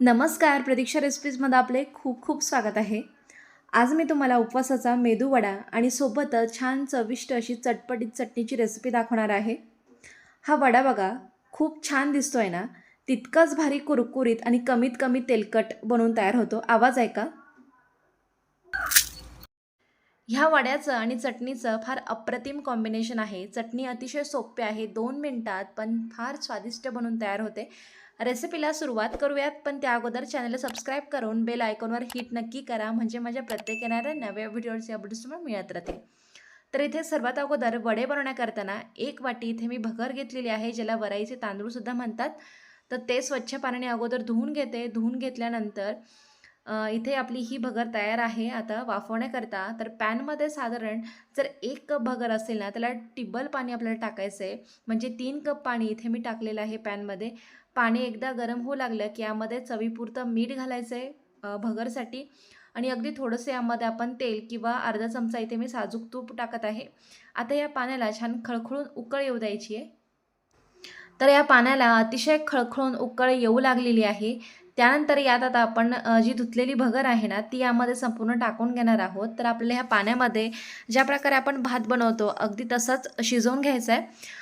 नमस्कार प्रतीक्षा रेसिपीजमध्ये आपले खूप खूप स्वागत आहे. आज मी तुम्हाला उपवासाचा मेदूवडा आणि सोबतच छान चविष्ट अशी चटपटीत चटणीची रेसिपी दाखवणार आहे. हा वडा बघा खूप छान दिसतो आहे ना? तितकाच भारी कुरकुरीत आणि कमीत कमी तेलकट बनवून तयार होतो. आवाज आहे का? ह्या वड्याचं आणि चटणीचं फार अप्रतिम कॉम्बिनेशन आहे. चटणी अतिशय सोपी आहे दोन मिनटात पण फार स्वादिष्ट बनून तयार होते. रेसिपीला सुरुवात करूयात पण त्या अगोदर चॅनलला सबस्क्राईब करून बेल आयकॉनवर हिट नक्की करा म्हणजे माझ्या प्रत्येक येणाऱ्या नव्या व्हिडिओचे अपडेट्स तुम्हाला मिळत राहतील. तर इथे सर्वात अगोदर वडे बनवण्याकरताना एक वाटी इथे मी भगर घेतलेली आहे ज्याला वराईचे तांदूळसुद्धा म्हणतात. तर ते स्वच्छ पाण्याने अगोदर धुवून घेते. धुवून घेतल्यानंतर इथे आपली ही भगर तयार आहे. आता वाफवण्याकरता तर पॅनमध्ये साधारण जर एक कप भगर असेल ना त्याला टिब्बल पाणी आपल्याला टाकायचं आहे म्हणजे तीन कप पाणी इथे मी टाकलेलं आहे पॅनमध्ये पाणी एकदा गरम होऊ लागलं की यामध्ये चवीपुरतं मीठ घालायचं आहे भगरसाठी. आणि अगदी थोडंसं यामध्ये आपण तेल किंवा अर्धा चमचा इथे मी साजूक तूप टाकत आहे. आता या पाण्याला छान खळखळून उकळ येऊ द्यायची आहे. तर या पाण्याला अतिशय खळखळून उकळ येऊ लागलेली आहे. त्यानंतर यात आता आपण जी धुतलेली भगर आहे ना ती यामध्ये संपूर्ण टाकून घेणार आहोत. तर आपल्याला ह्या पाण्यामध्ये ज्या प्रकारे आपण भात बनवतो अगदी तसंच शिजवून घ्यायचं आहे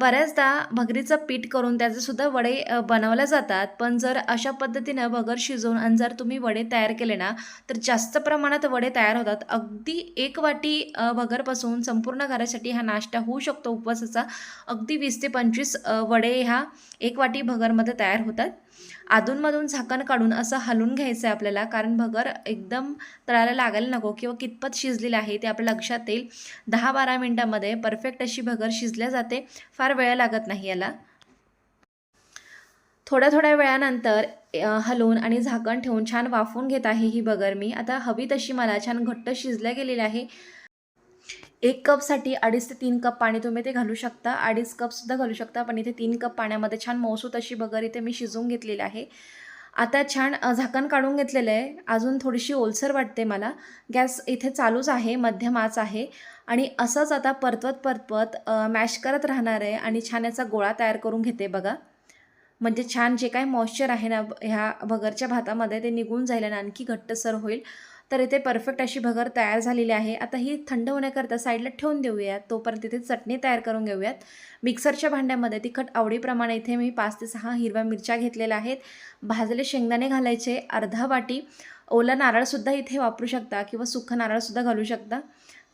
बऱ्याचदा भगरीचं पीठ करून त्याचेसुद्धा वडे बनवल्या जातात. पण जर अशा पद्धतीनं भगर शिजवून आणि जर तुम्ही वडे तयार केले ना तर जास्त प्रमाणात वडे तयार होतात. अगदी एक वाटी भगरपासून संपूर्ण घरासाठी हा नाश्ता होऊ शकतो. उपवासाचा अगदी वीस ते पंचवीस वडे ह्या एक वाटी भगरमध्ये तयार होतात. अधूनमधून झाकण काढून असं हलवून घ्यायचं आहे आपल्याला. कारण भगर एकदम तळायला लागायला नको किंवा कितपत शिजलेलं आहे ते आपल्या लक्षात येईल. दहा बारा मिनटामध्ये परफेक्ट अशी भगर शिजल्या जाते. फार वेळ लागत नाही याला. थोड्या थोड्या वेळानंतर हलवून आणि झाकण ठेवून छान वाफून घेत आहे ही भगर मी. आता हवी तशी मला छान घट्ट शिजल्या गेलेली आहे. एक कपसाठी अडीच ते तीन कप पाणी तुम्ही ते घालू शकता. अडीच कपसुद्धा घालू शकता पण इथे तीन कप पाण्यामध्ये छान मौसूत अशी भगर इथे मी शिजवून घेतलेली आहे. आता छान झाकण काढून घेतलेलं आहे. अजून थोडीशी ओलसर वाटते मला. गॅस इथे चालूच आहे मध्यम आच आहे. आणि असंच आता परतवत परतवत मॅश करत राहणार आहे आणि छान याचा गोळा तयार करून घेते बघा. म्हणजे छान जे काही मॉइश्चर आहे ना ह्या भगरच्या भातामध्ये ते निघून जाईल आणि आणखी घट्टसर होईल. तर इथे परफेक्ट अशी भगर तयार झालेली आहे. आता ही थंड होण्याकरता साईडला ठेवून देऊयात. तोपर्यंत इथे चटणी तयार करून घेऊयात. मिक्सरच्या भांड्यामध्ये तिखट आवडीप्रमाणे इथे मी पाच ते सहा हिरव्या मिरच्या घेतलेल्या आहेत. भाजले शेंगदाणे घालायचे. अर्धा वाटी ओला नारळसुद्धा इथे वापरू शकता किंवा सुखं नारळसुद्धा घालू शकता.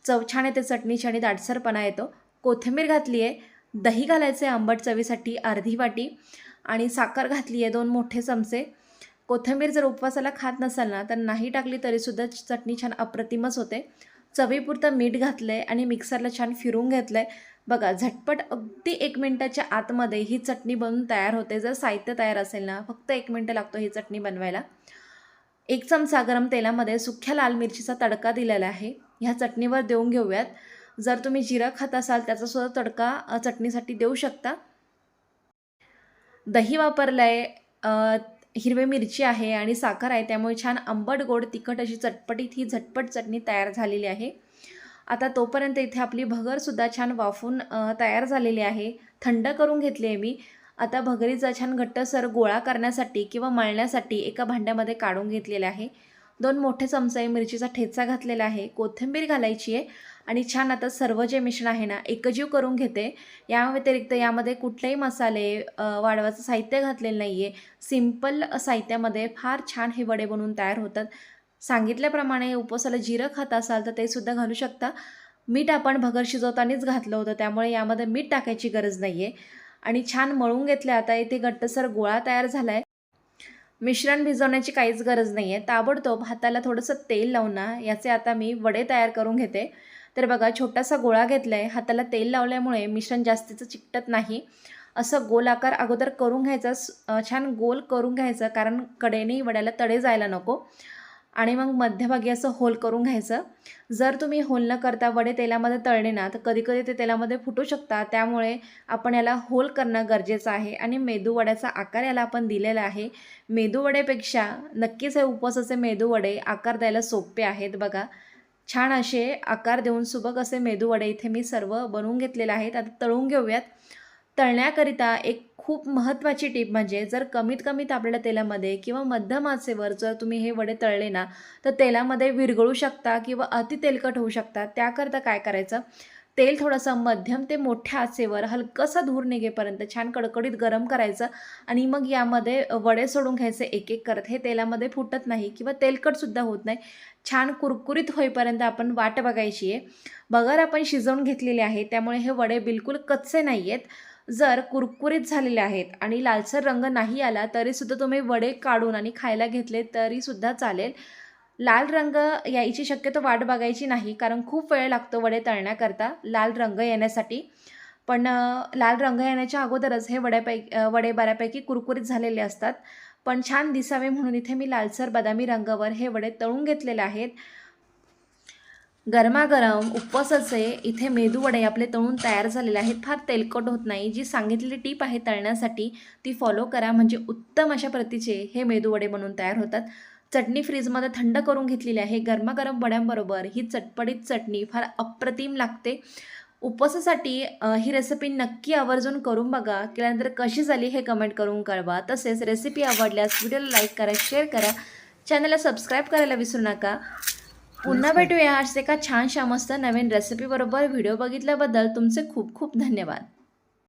चव छान येते चटणीची आणि दाटसरपणा येतो. कोथिंबीर घातली आहे. दही घालायचं आहे आंबट चवीसाठी अर्धी वाटी. आणि साखर घातली आहे दोन मोठे चमचे. कोथिंबीर जर उपवासाला खात नसाल ना तर नाही टाकली तरीसुद्धा चटणी छान अप्रतिमच होते. चवीपुरतं मीठ घातलं आहे आणि मिक्सरला छान फिरून घेतलं आहे बघा झटपट अगदी एक मिनटाच्या आतमध्ये ही चटणी बनवून तयार होते. जर साहित्य तयार असेल ना फक्त एक मिनटं लागतो ही चटणी बनवायला. एक चमचा गरम तेलामध्ये सुख्या लाल मिरचीचा तडका दिलेला आहे. ह्या चटणीवर देऊन घेऊयात. जर तुम्ही जिरं खात असाल त्याचासुद्धा तडका चटणीसाठी देऊ शकता. दही वापरलं आहे हिरवी मिरची आहे आणि साखर आहे त्यामुळे छान आंबट गोड तिखट अशी चटपटीत ही झटपट चटणी तयार झालेली आहे. आता तोपर्यंत इथे आपली भगरसुद्धा छान वाफून तयार झालेली आहे. थंड करून घेतली आहे मी. आता भगरीचा छान घट्टसर गोळा करण्यासाठी किंवा मळण्यासाठी एका भांड्यामध्ये काढून घेतलेला आहे. दोन मोठे चमचे मिरचीचा ठेचा घातलेला आहे. कोथिंबीर घालायची आहे. आणि छान आता सर्व जे मिश्रण आहे ना एकजीव करून घेते. या व्यतिरिक्त यामध्ये कुठलेही मसाले वाढवाचं वाढवायचं साहित्य घातलेलं नाही आहे सिंपल साहित्यामध्ये फार छान हे वडे बनवून तयार होतात. सांगितल्याप्रमाणे उपवासाला जिरं खात असाल तर ते सुद्धा घालू शकता. मीठ आपण भगर शिजवतानाच घातलं होतं त्यामुळे यामध्ये मीठ टाकायची गरज नाही आहे आणि छान मळून घेतलं आता इथे घट्टसर गोळा तयार झाला आहे मिश्रण भिजवण्याची काहीच गरज नाही आहे ताबडतोब हाताला थोडंसं तेल लावून ना याचे आता मी वडे तयार करून घेते. तर बघा छोटासा गोळा घेतला आहे हाताला तेल लावल्यामुळे मिश्रण जास्तीचं चिकटत नाही. असं गोल आकार अगोदर करून घ्यायचा छान गोल करून घ्यायचं कारण कडेने वड्याला तडे जायला नको. आणि मग मध्यभागी असं होल करून घ्यायचं. जर तुम्ही होल न करता वडे तेलामध्ये तळले ना तर कधी कधी ते तेलामध्ये फुटू शकतात. त्यामुळे आपण याला होल करणं गरजेचं आहे. आणि मेदू वड्याचा आकार याला आपण दिलेला आहे. मेदूवड्यापेक्षा नक्कीच हे उपवासाचे मेदू वडे आकार द्यायला सोपे आहेत बघा. छान असे आकार देऊन सुबक असे मेदू वडे इथे मी सर्व बनवून घेतलेले आहेत. आता तळून घेऊयात. तळण्याकरिता एक खूप महत्त्वाची टीप म्हणजे जर कमीत कमी तापलेल्या तेलामध्ये किंवा मध्यम आचेवर जर तुम्ही हे वडे तळले ना तर तेलामध्ये विरघळू शकता किंवा अति तेलकट होऊ शकता. त्याकरता काय करायचं? तेल थोडंसं मध्यम ते मोठ्या आचेवर हलकंसं धूर निघेपर्यंत छान कडकडीत गरम करायचं आणि मग यामध्ये वडे सोडून घ्यायचे एक एक करत. हे तेलामध्ये फुटत नाही किंवा तेलकटसुद्धा होत नाही. छान कुरकुरीत होईपर्यंत आपण वाट बघायची आहे. बगर आपण शिजवून घेतलेले आहे त्यामुळे हे वडे बिलकुल कच्चे नाही आहेत जर कुरकुरीत झालेले आहेत आणि लालसर रंग नाही आला तरीसुद्धा तुम्ही वडे काढून आणि खायला घेतले तरीसुद्धा चालेल. लाल रंग यायची शक्यतो वाट बघायची नाही कारण खूप वेळ लागतो वडे तळण्याकरता लाल रंग येण्यासाठी. पण लाल रंग येण्याच्या अगोदरच हे वड्यापैकी वडे बऱ्यापैकी कुरकुरीत झालेले असतात. पण छान दिसावे म्हणून इथे मी लालसर बदामी रंगावर हे वडे तळून घेतलेले आहेत. गरमागरम उपवासाचे इथे मेदूवडे आपले तळून तयार झालेले आहेत. फार तेलकट होत नाही. जी सांगितलेली टीप आहे तळण्यासाठी ती फॉलो करा. म्हणजे उत्तम अशा प्रतीचे हे मेदूवडे बनवून तयार होतात. चटणी फ्रीजमध्ये थंड करून घेतलेली आहे. गरमागरम वड्यांबरोबर ही चटपटीत चटणी फार अप्रतिम लागते. उपवासासाठी ही रेसिपी नक्की आवर्जून करून बघा. केल्यानंतर कशी झाली हे कमेंट करून कळवा. तसेच रेसिपी आवडल्यास व्हिडिओला लाईक करा शेअर करा. चॅनलला सबस्क्राईब करायला विसरू नका. पुन्हा भेटूया. आज एका छानशा मस्त नवीन रेसिपीबरोबर व्हिडिओ बघितल्याबद्दल तुमचे खूप खूप धन्यवाद.